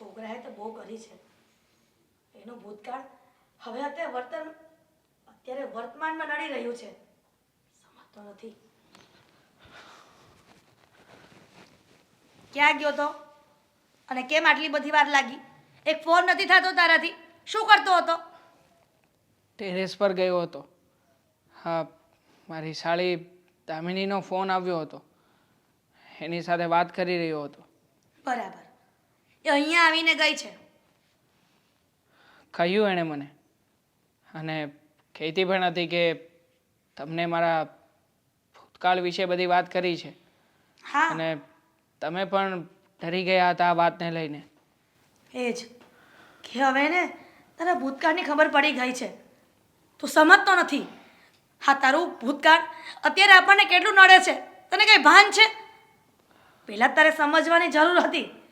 છોકરાએ તો બહુ કરી છે. એનું ભૂતકાળ હવે અત્યારે વર્તન અત્યારે વર્તમાનમાં નડી રહ્યું છે. સમજતો નથી. ક્યાં ગયો તો? અને કેમ આટલી બધી વાર લાગી? એક ફોન નથી થતો તારાથી. શું કરતો હતો? ટેરેસ પર ગયો હતો. હા મારી સાળી દામિનીનો ફોન આવ્યો હતો. એની સાથે વાત કરી રહ્યો હતો. બરાબર. એ અહીંયા આવીને ગઈ છે. કહ્યું એણે મને. અને કહેતી પણ હતી કે તમને મારા ભૂતકાળ વિશે બધી વાત કરી છે. હા. અને તમે પણ ડરી ગયા હતા આ વાતને લઈને. એ જ કે હવે ને તારા ભૂતકાળની ખબર પડી ગઈ છે. તું સમજતો નથી. હા તારું ભૂતકાળ અત્યારે આપણને કેટલું નડે છે? તને કંઈ ભાન છે? પહેલાં તારે સમજવાની જરૂર હતી.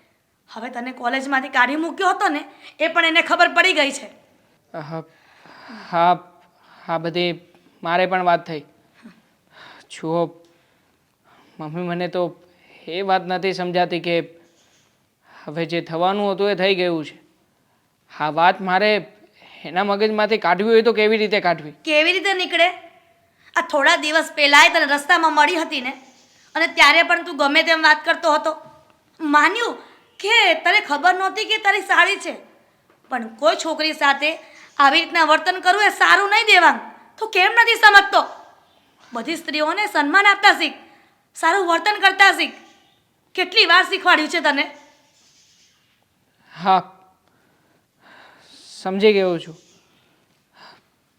હવે તને કોલેજમાંથી કાઢી મૂક્યો હતો ને એ પણ એને ખબર પડી ગઈ છે. હા હા બધી મારે પણ વાત થઈ. જુઓ મમ્મી મને તો એ વાત નથી સમજાતી કે હવે જે થવાનું હતું એ થઈ ગયું છે. હા વાત મારે એના મગજમાંથી કાઢવી હોય તો કેવી રીતે કાઢવી? કેવી રીતે નીકળે? આ થોડા દિવસ પહેલાંય તને રસ્તામાં મળી હતી ને અને ત્યારે પણ તું ગમે તેમ વાત કરતો હતો. માન્યું? કે તને ખબર નહોતી કે તારી સાળી છે? પણ કોઈ છોકરી સાથે આવી રીતના વર્તન કરવું એ સારું નહીં દેવાનું તું કેમ નથી સમજતો? બધી સ્ત્રીઓને સન્માન આપતા શીખ. સારું વર્તન કરતા શીખ. કેટલી વાર શીખવાડ્યું છે તને? હા, સમજી ગયો છું.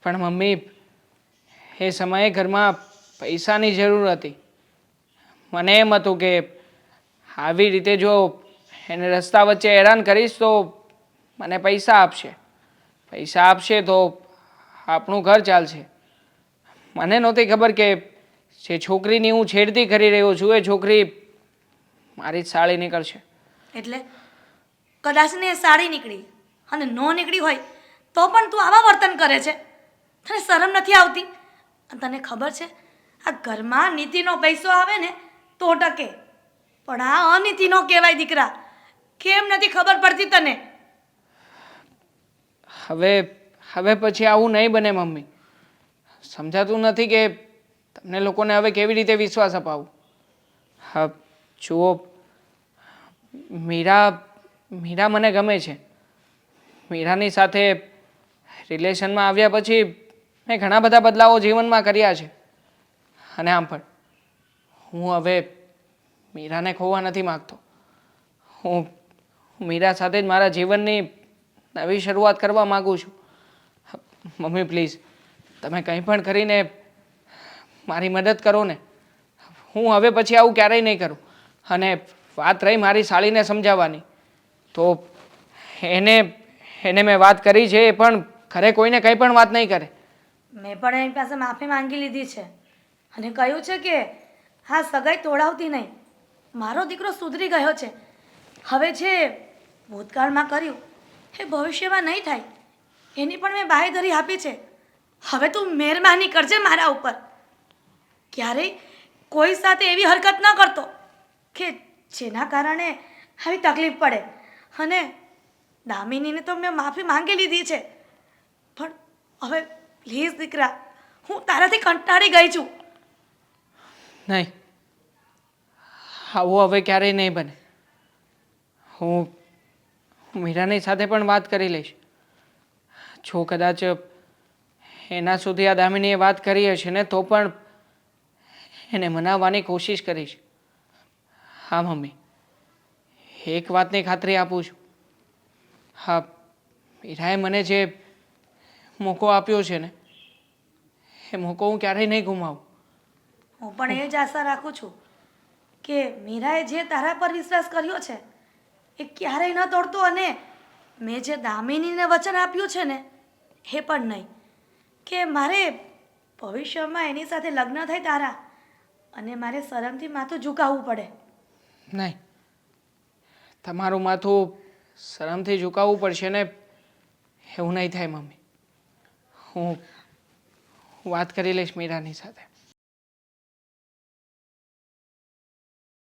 પણ મમ્મી, એ સમયે ઘરમાં પૈસાની જરૂર હતી. મને એમ હતું કે આવી રીતે જો એને રસ્તા વચ્ચે હેરાન કરીશ તો મને પૈસા આપશે. પૈસા આપશે તો આપણું ઘર ચાલશે. મને નહોતી ખબર કે જે છોકરીની હું છેડતી કરી રહ્યો છું, એ છોકરી મારી જ સાળી નીકળશે. એટલે કદાચ ને સાળી નીકળી અને ન નીકળી હોય તો પણ તું આવા વર્તન કરે છે. તને શરમ નથી આવતી? તને ખબર છે, આ ઘરમાં નીતિનો પૈસો આવે ને તો ટકે. પણ આ અનીતિનો કહેવાય દીકરા. કેમ નથી ખબર પડતી તને? હવે હવે પછી આવું નહીં બને, મમ્મી. સમજાતું નથી કે તમને લોકોને હવે કેવી રીતે વિશ્વાસ અપાવું. હા, જુઓ, મીરા મીરા મને ગમે છે. મીરાની સાથે રિલેશનમાં આવ્યા પછી મેં ઘણા બધા બદલાવો જીવનમાં કર્યા છે. અને આમ પણ. હું હવે મીરાને ખોવા નથી માગતો. હું મીરા સાથે જ મારા જીવનની નવી શરૂઆત કરવા માગું છું. મમ્મી પ્લીઝ તમે કંઈ પણ કરીને મારી મદદ કરો ને હું હવે પછી આવું ક્યારેય નહીં કરું. અને વાત રહી મારી સાળીને સમજાવવાની. તો એને એને મેં વાત કરી છે એ પણ ઘરે કોઈને કંઈ પણ વાત નહીં કરે. મેં પણ એની પાસે માફી માંગી લીધી છે. અને કહ્યું છે કે, હા, સગાઈ તોડાવતી નહીં. મારો દીકરો સુધરી ગયો છે. હવે જે ભૂતકાળમાં કર્યું, એ ભવિષ્યમાં નહીં થાય. એની પણ મેં બાહેધરી આપી છે. હવે તું મહેરબાની કરજે મારા ઉપર. ક્યારેય કોઈ સાથે એવી હરકત ન કરતો કે જેના કારણે આવી તકલીફ પડે. અને દામિનીને તો મેં માફી માંગી લીધી છે. પણ હવે પ્લીઝ દીકરા, હું તારાથી કંટાળી ગઈ છું. નહીં. આવું હવે ક્યારેય નહીં બને. હું મીરાની સાથે પણ વાત કરી લઈશ. જો કદાચ એના સુધી આ દામિનીએ વાત કરી હશે ને, તો પણ એને મનાવવાની કોશિશ કરીશ. હા, મમ્મી. એક વાતની ખાતરી આપું છું. હા, મીરાએ મને જે મોકો આપ્યો છે ને, એ મોકો હું ક્યારેય નહીં ગુમાવું. હું પણ એ જ આશા રાખું છું કે મીરાએ જે તારા પર વિશ્વાસ કર્યો છે એ ક્યારેય ન તોડતો અને મેં જે દામિનીને વચન આપ્યું છે ને, એ પણ નહીં. કે મારે ભવિષ્યમાં એની સાથે લગ્ન થાય તારા અને મારે શરમથી માથું ઝુકાવવું પડે. નહીં. તમારું માથું શરમથી ઝુકાવવું પડશે ને, એવું નહીં થાય મમ્મી. હું વાત કરી લઈશ મીરાની સાથે.